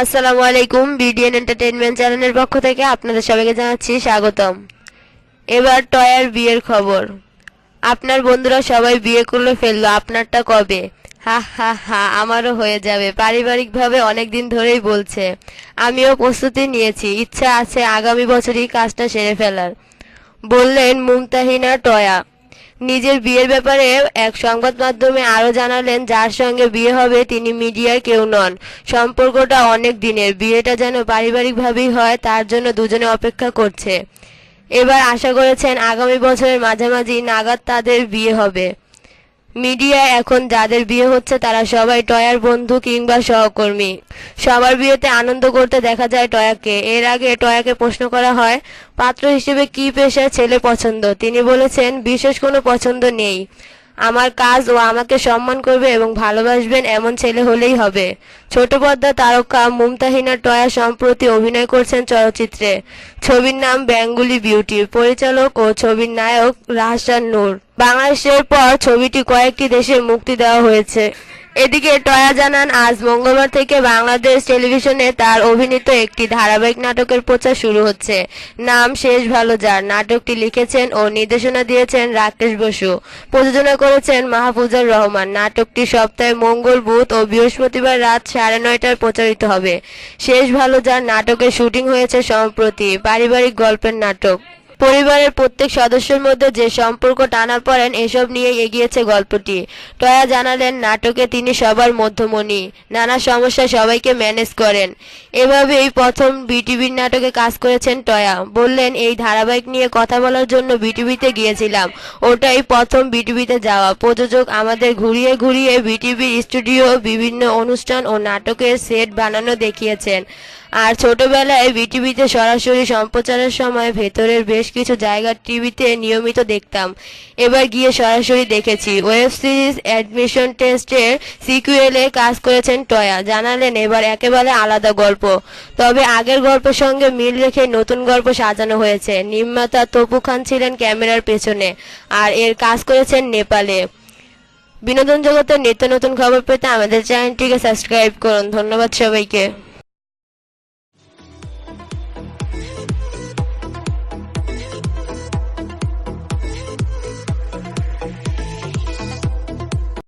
আসসালামু আলাইকুম, BDN entertainment চ্যানেলের পক্ষ থেকে আপনাদের সবাইকে জানাচ্ছি স্বাগতম। এবার টয়ার বিয়ের খবর। আপনার বন্ধুরা সবাই বিয়ে করলে ফেলল, আপনারটা কবে? হা হা হা, আমারও হয়ে যাবে, পারিবারিকভাবে অনেক দিন ধরেই বলছে। আমিও প্রস্তুতি নিয়েছি, ইচ্ছা আছে আগামী বছরই কাজটা সেরে ফেলার। বললেন মুমতাহিনা টয়া নিজের বিয়ের ব্যাপারে এক সংবাদ মাধ্যমে আরও জানালেন, যার সঙ্গে বিয়ে হবে তিনি মিডিয়ার কেউ নন। সম্পর্কটা অনেক দিনের। বিয়েটা যেন পারিবারিকভাবেই হয়, তার জন্য দুজনে অপেক্ষা করছে। এবার আশা করেছেন আগামী বছরের মাঝামাঝি নাগাদ তাদের বিয়ে হবে। মিডিয়া এখন যাদের বিয়ে হচ্ছে তারা সবাই টয়ার বন্ধু কিংবা সহকর্মী। সবার বিয়েতে আনন্দ করতে দেখা যায় টয়াকে। এর আগে টয়াকে প্রশ্ন করা হয়, পাত্র হিসেবে কি পেশায় ছেলে পছন্দ? তিনি বলেছেন, বিশেষ কোনো পছন্দ নেই। আমার কাজ ও আমাকে সম্মান করবে এবং ভালোবাসবেন এমন ছেলে হলেই হবে। ছোট পর্দা তারকা মুমতাহিনা টয়া সম্প্রতি অভিনয় করছেন চলচ্চিত্রে। ছবির নাম বেঙ্গুলি বিউটি। পরিচালক ও ছবির নায়ক রাহসান নূর। বাংলাদেশের পর ছবিটি কয়েকটি দেশে মুক্তি দেওয়া হয়েছে। এদিকে টয়া জানান, আজ মঙ্গলবার থেকে বাংলাদেশ টেলিভিশনে তার অভিনীত একটি ধারাবাহিক নাটকের প্রচার শুরু হচ্ছে। নাম শেষ ভালো যার। নাটকটি লিখেছেন ও নির্দেশনা দিয়েছেন রাকেশ বসু। প্রযোজনা করেছেন মাহফুজার রহমান। নাটকটি সপ্তাহে মঙ্গল, বুধ ও বৃহস্পতিবার রাত সাড়ে নয়টায় প্রচারিত হবে। শেষ ভালো যার। নাটকের শুটিং হয়েছে সম্প্রতি। পারিবারিক গল্পের নাটক। পরিবারের প্রত্যেক সদস্যের মধ্যে যে সম্পর্ক টানা পড়েন এসব নিয়ে এগিয়েছে গল্পটি। টয়া জানালেন, নাটকে তিনি সবার মধ্যমণি। নানা সমস্যা সবাইকে ম্যানেজ করেন। এভাবেই প্রথম বিটিভির নাটকে কাজ করেছেন টয়া। বললেন, এই ধারাবাহিক নিয়ে কথা বলার জন্য বিটিভিতে গিয়েছিলাম। ওটাই প্রথম বিটিভিতে যাওয়া। প্রযোজক আমাদের ঘুরিয়ে ঘুরিয়ে বিটিভির স্টুডিও, বিভিন্ন অনুষ্ঠান ও নাটকের সেট বানানো দেখিয়েছেন। আর ছোটবেলায় বিটিভিতে সরাসরি সম্প্রচারের সময় ভেতরের বেশ কিছু জায়গা টিভিতে নিয়মিত দেখতাম। এবার গিয়ে সরাসরি দেখেছি। ওয়েব সিরিজ, অ্যাডমিশন টেস্টের সিকুয়েলে কাজ করেছেন টয়া। জানালেন, এবার একেবারে আলাদা গল্প। তবে আগের গল্পের সঙ্গে মিল রেখে নতুন গল্প সাজানো হয়েছে। নির্মাতা তপু খান ছিলেন ক্যামেরার পেছনে আর এর কাজ করেছেন নেপালে। বিনোদন জগতের নিত্য নতুন খবর পেতে আমাদের চ্যানেলটিকে সাবস্ক্রাইব করুন। ধন্যবাদ সবাইকে।